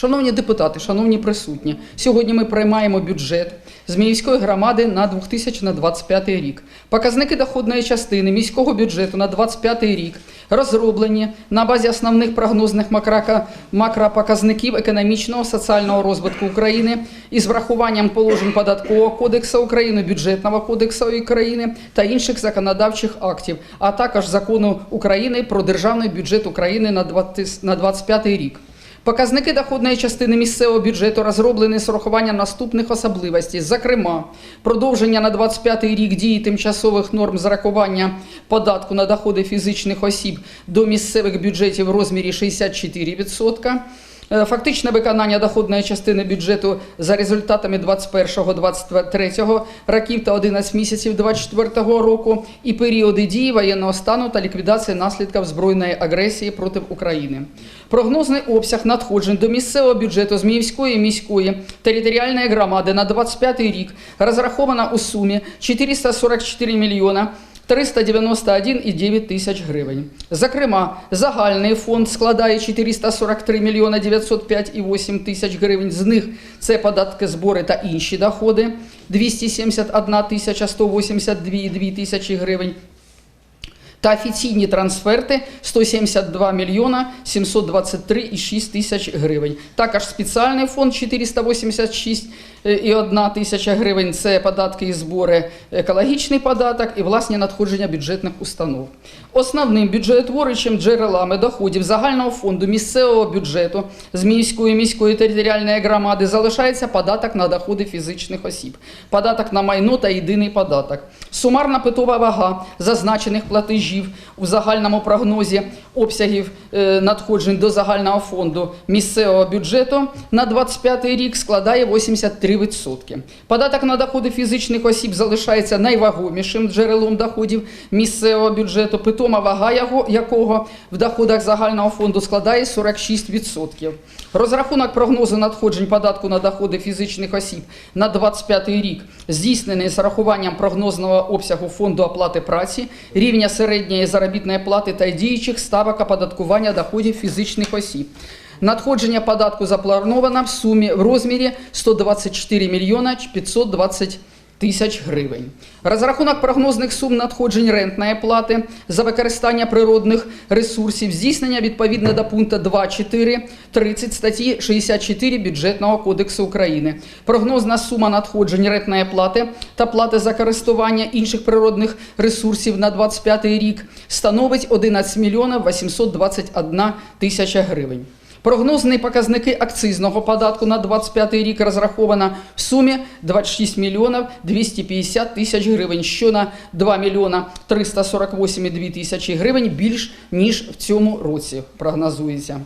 Шановні депутати, шановні присутні, сьогодні ми приймаємо бюджет Зміївської громади на 2025 рік. Показники доходної частини міського бюджету на 2025 рік розроблені на базі основних прогнозних макропоказників економічного соціального розвитку України із врахуванням положень податкового кодексу України, бюджетного кодексу України та інших законодавчих актів, а також закону України про державний бюджет України на 20 на 25 рік. Показники доходної частини місцевого бюджету розроблені з урахуванням наступних особливостей. Зокрема, продовження на 25 рік дії тимчасових норм зарахування податку на доходи фізичних осіб до місцевих бюджетів в розмірі 64%. Е, Фактичне виконання доходної частини бюджету за результатами 21-23 років та 11 місяців 24 року і періоди дії воєнного стану та ліквідації наслідків збройної агресії проти України. Прогнозний обсяг надходжень до місцевого бюджету Зміївської міської територіальної громади на 25 рік розрахована у сумі 444 мільйона 391,9 тисяч гривень. Зокрема, загальний фонд складає 443 мільйона 905,8 тисяч гривень. З них це податки, збори та інші доходи 271 тисяча 182,2 тисячі гривень. Та офіційні трансферти 172 мільйона 723,6 тисяч гривень. Також спеціальний фонд 486,1 тисяча гривень. Це податки і збори, екологічний податок і власні надходження бюджетних установ. Основним бюджетотворюючим джерелами доходів загального фонду місцевого бюджету з міської міської територіальної громади залишається податок на доходи фізичних осіб, податок на майно та єдиний податок. Сумарна питова вага зазначених платежів у загальному прогнозі обсягів е, надходжень до загального фонду місцевого бюджету на 25 рік складає 83%. Податок на доходи фізичних осіб залишається найвагомішим джерелом доходів місцевого бюджету, питома вага якого в доходах загального фонду складає 46%. Розрахунок прогнозу надходжень податку на доходи фізичних осіб на 25 рік здійснений з рахуванням прогнозного обсягу фонду оплати праці, рівня середньої заробітної плати та діючих ставок оподаткування доходів фізичних осіб. Надходження податку заплановано в сумі в розмірі 124 мільйона 520 тисяч гривень. Розрахунок прогнозних сум надходжень рентної плати за використання природних ресурсів здійснення відповідно до пункту 2.4 30 статті 64 Бюджетного кодексу України. Прогнозна сума надходжень рентної плати та плати за користування інших природних ресурсів на 25 рік становить 11 мільйонів 821 тисяча гривень. Прогнозні показники акцизного податку на 25 рік розраховано в сумі 26 мільйонів 250 тисяч гривень, що на 2 мільйона 348,2 тисячі гривень більш ніж в цьому році прогнозується.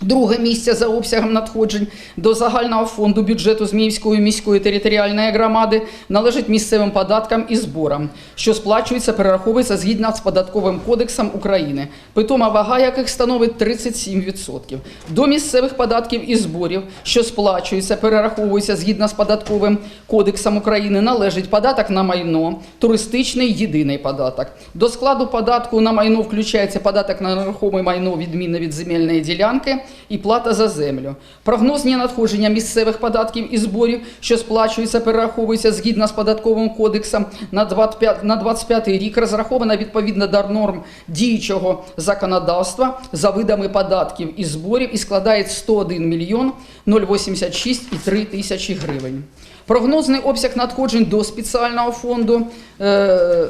Друге місце за обсягом надходжень до загального фонду бюджету Зміївської міської територіальної громади належить місцевим податкам і зборам, що сплачується, перераховується згідно з податковим кодексом України, питома вага яких становить 37%. До місцевих податків і зборів, що сплачуються, перераховуються згідно з податковим кодексом України, належить податок на майно, туристичний єдиний податок. До складу податку на майно включається податок на нерухоме майно відмінно від земельної ділянки і плата за землю. Прогнозні надходження місцевих податків і зборів, що сплачуються, перераховуються згідно з податковим кодексом на 25, на 25 рік, розрахована відповідно до норм діючого законодавства за видами податків і зборів і складає 101 мільйон 086,3 тисячі гривень. Прогнозний обсяг надходжень до спеціального фонду е,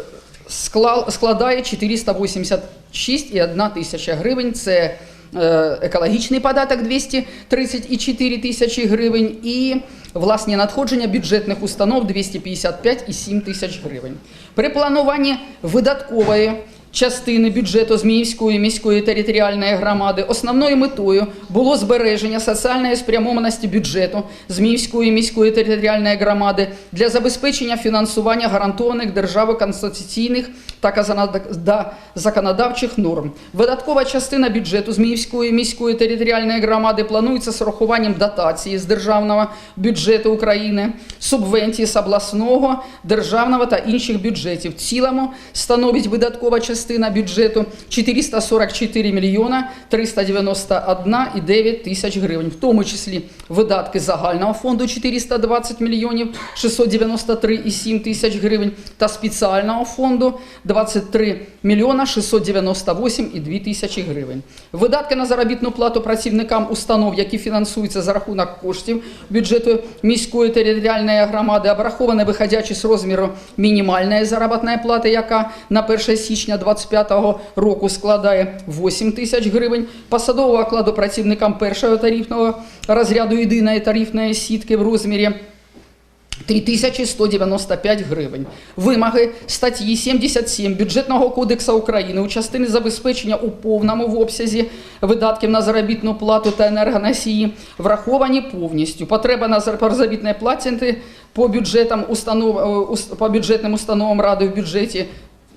складає 486,1 тисяча гривень. Це екологічний податок 234 тисячі гривень і власні надходження бюджетних установ 255,7 тисяч гривень. При плануванні видаткової частини бюджету Зміївської міської територіальної громади основною метою було збереження соціальної спрямованості бюджету Зміївської міської територіальної громади для забезпечення фінансування гарантованих державою конституційних та законодавчих норм. Видаткова частина бюджету Зміївської міської територіальної громади планується з урахуванням дотації з державного бюджету України, субвенції з обласного, державного та інших бюджетів. В цілому становить видаткова частина бюджету 444 мільйона 391,9 тисяч гривень, в тому числі видатки загального фонду 420 мільйонів 693,7 тисяч гривень та спеціального фонду 23 мільйона 698,2 тисячі гривень. Видатки на заробітну плату працівникам установ, які фінансуються за рахунок коштів бюджету міської територіальної громади, обраховані виходячи з розміру мінімальної заробітної плати, яка на 1 січня 2025 року складає 8 тисяч гривень, посадового окладу працівникам першого тарифного розряду єдиної тарифної сітки в розмірі 3195 гривень. Вимоги статті 77 Бюджетного кодексу України у частині забезпечення у повному в обсязі видатків на заробітну плату та енергоносії враховані повністю. Потреба на зар- заробітній платі по бюджетам установ, е, по бюджетним установам ради в бюджеті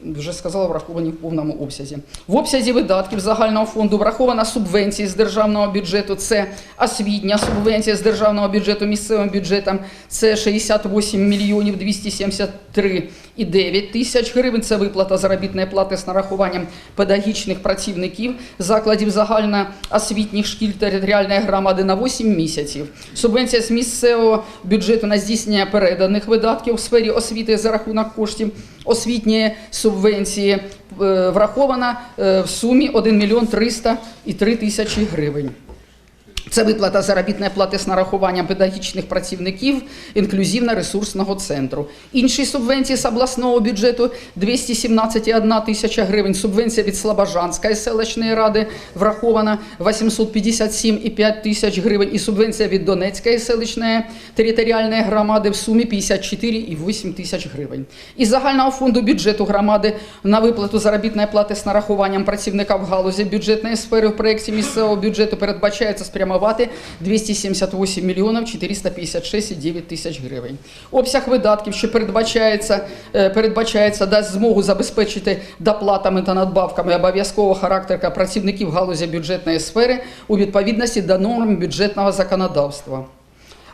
вже сказала, враховані в повному обсязі. В обсязі видатків загального фонду врахована субвенції з державного бюджету. Це освітня субвенція з державного бюджету місцевим бюджетом. Це 68 мільйонів 273,9 тисяч гривень. Це виплата заробітної плати з нарахуванням педагогічних працівників закладів загальноосвітніх шкіл територіальної громади на 8 місяців. Субвенція з місцевого бюджету на здійснення переданих видатків у сфері освіти за рахунок коштів освітньої субвенції е, врахована е, в сумі 1 мільйон 303 тисячі гривень. Це виплата заробітної плати з нарахуванням педагогічних працівників інклюзивно-ресурсного центру. Інші субвенції з обласного бюджету 217,1 тисяча гривень. Субвенція від Слобожанської селищної ради врахована 857,5 тисяч гривень. І субвенція від Донецької селищної територіальної громади в сумі 54,8 тисяч гривень. Із загального фонду бюджету громади на виплату заробітної плати з нарахуванням працівника в галузі бюджетної сфери в проєкті місцевого бюджету передбачається спрямувати 278 мільйонів 456,9 тисяч гривень. Обсяг видатків, що передбачається, е, передбачається, дасть змогу забезпечити доплатами та надбавками обов'язкового характеру працівників галузі бюджетної сфери у відповідності до норм бюджетного законодавства.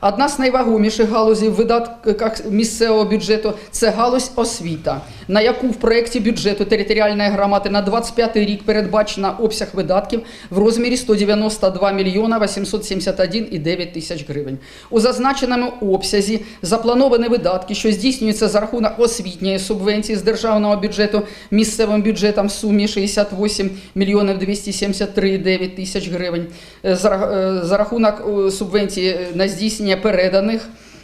Одна з найвагоміших галузей в видатках місцевого бюджету це галузь освіта, на яку в проєкті бюджету територіальної громади на 25 рік передбачено обсяг видатків в розмірі 192 мільйона 871,9 тисяч гривень. У зазначеному обсязі заплановані видатки, що здійснюються за рахунок освітньої субвенції з державного бюджету місцевим бюджетом в сумі 68 мільйонів 273,9 тисяч гривень. Е, е, за рахунок е, субвенції на здійснення переданих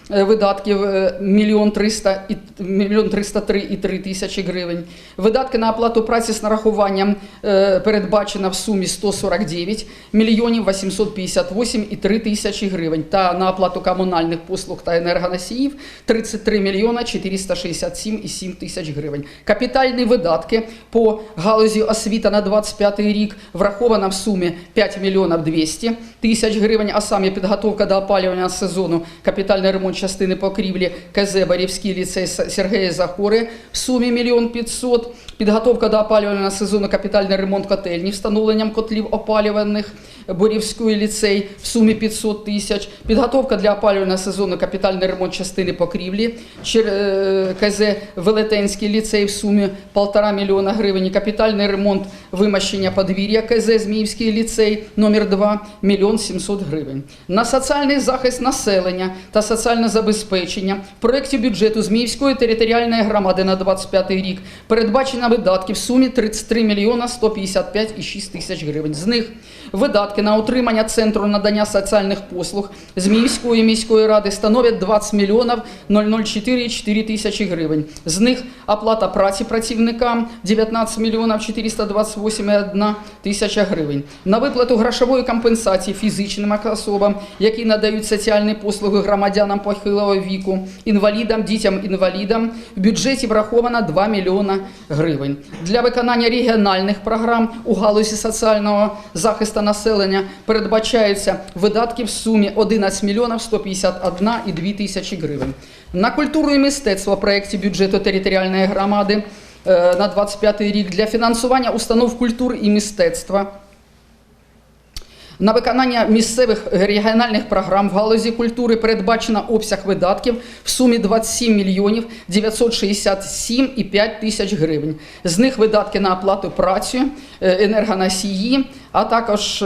видатків е, мільйон триста і мільйон триста три і три тисячі гривень. Видатки на оплату праці з нарахуванням е, передбачено в сумі 149 мільйонів 858 і 3 тисячі гривень. Та на оплату комунальних послуг та енергоносіїв 33 мільйона 467 і 7 тисяч гривень. Капітальні видатки по галузі освіта на 25 рік враховано в сумі 5 мільйонів 200 тисяч гривень, а саме підготовка до опалювального сезону, капітальний ремонт частини покрівлі КЗ Барівський ліцей С- Сергія Захори в сумі мільйон 500, підготовка до опалювального сезону, капітальний ремонт котельні, встановленням котлів опалюваних Борівської ліцей в сумі 500 тисяч, підготовка для опалювального сезону, капітальний ремонт частини покрівлі е, КЗ Велетенський ліцей в сумі 1,5 мільйона гривень, капітальний ремонт вимощення подвір'я КЗ Зміївський ліцей номер 2 мільйон 700 гривень. На соціальний захист населення та забезпечення в проєкті бюджету Зміївської територіальної громади на 25 рік передбачено видатки в сумі 33 мільйона 155,6 тисяч гривень. З них видатки на утримання центру надання соціальних послуг Зміївської міської ради становлять 20 мільйонів 004,4 тисячі гривень. З них оплата праці працівникам 19 мільйонів 428,1 тисяча гривень. На виплату грошової компенсації фізичним особам, які надають соціальні послуги громадянам похилого віку, інвалідам, дітям-інвалідам в бюджеті враховано 2 мільйона гривень. Для виконання регіональних програм у галузі соціального захисту населення передбачаються видатки в сумі 11 мільйонів 151,2 тисячі гривень. На культуру і мистецтво в проєкті бюджету територіальної громади е, на 25 рік для фінансування установ культури і мистецтва. На виконання місцевих регіональних програм в галузі культури передбачено обсяг видатків в сумі 27 мільйонів 967,5 тисяч гривень. З них видатки на оплату праці, е, енергоносії, а також е,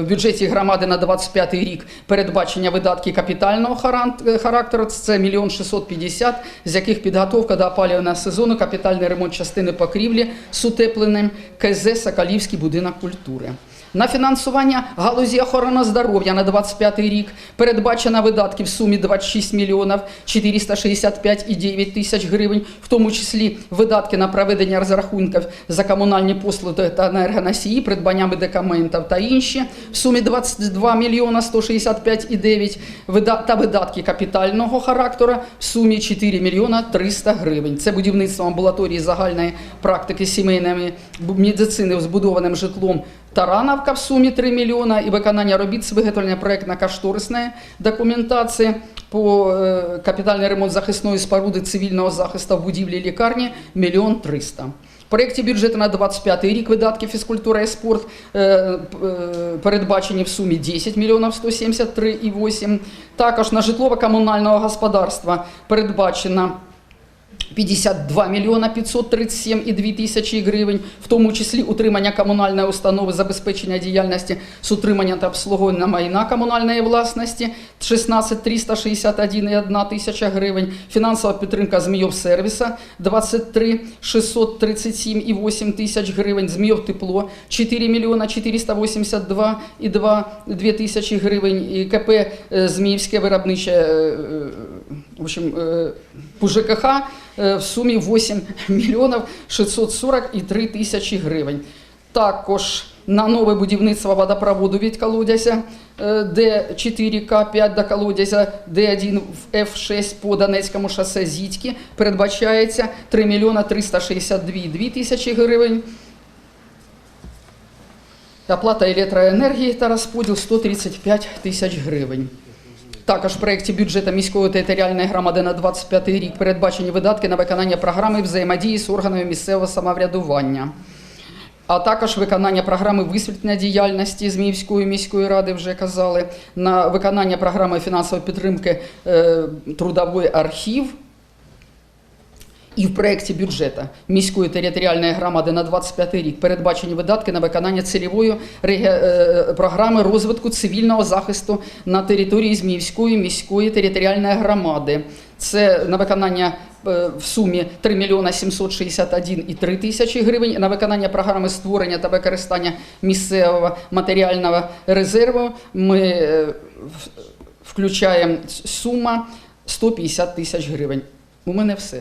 в бюджеті громади на 25 рік передбачення видатки капітального харан- характеру. Це 1 мільйон 650, з яких підготовка до опалювального сезону, капітальний ремонт частини покрівлі з утепленням КЗ Соколівський будинок культури. На фінансування галузі охорони здоров'я на 25 рік передбачено видатки в сумі 26 мільйонів 465,9 тисяч гривень, в тому числі видатки на проведення розрахунків за комунальні послуги та енергоносії, придбання медикаментів та інші в сумі 22 мільйона 165,9 вида- та видатки капітального характеру в сумі 4 мільйона 300 гривень. Це будівництво амбулаторії загальної практики сімейної медицини збудованим житлом Тарановка в сумі 3 мільйона і виконання робіт з виготовлення проєктно-кошторисної документації по е, капітальний ремонт захисної споруди цивільного захисту в будівлі лікарні мільйон 300. В проєкті бюджету на 25 рік видатки фізкультура і спорт п- е, передбачені в сумі 10 мільйонів 173,8. Також на житлово-комунального господарства передбачено 52 мільйона 537 і 2 тисячі гривень, в тому числі утримання комунальної установи, забезпечення діяльності з утримання та обслуговування майна комунальної власності 16 361 і 1 тисяча гривень, фінансова підтримка Змійов сервіса 23 637 і 8 тисяч гривень, Змійов тепло 4 мільйона 482 і 2, 2 тисячі гривень, і КП е, Зміївське виробниче е, е, в общем, по ЖКХ в сумі 8 мільйонів 640 і 3 тисячі гривень. Також на нове будівництво водопроводу від колодязя е, Д4К5 до колодязя Д1 в Ф6 по Донецькому шосе Зітьки передбачається 3 мільйона 362 і 2 тисячі гривень. Оплата електроенергії та розподіл 135 тисяч гривень. Також в проєкті бюджету міської територіальної громади на 25 рік передбачені видатки на виконання програми взаємодії з органами місцевого самоврядування. А також виконання програми висвітлення діяльності Зміївської міської ради, вже казали, на виконання програми фінансової підтримки е, трудовий архів. І в проєкті бюджету міської територіальної громади на 25 рік передбачені видатки на виконання цільової реге- е, програми розвитку цивільного захисту на території Зміївської міської територіальної громади. Це на виконання е, в сумі 3 мільйона 761 і 3 тисячі гривень. На виконання програми створення та використання місцевого матеріального резерву ми е, включаємо сума 150 тисяч гривень. У мене все.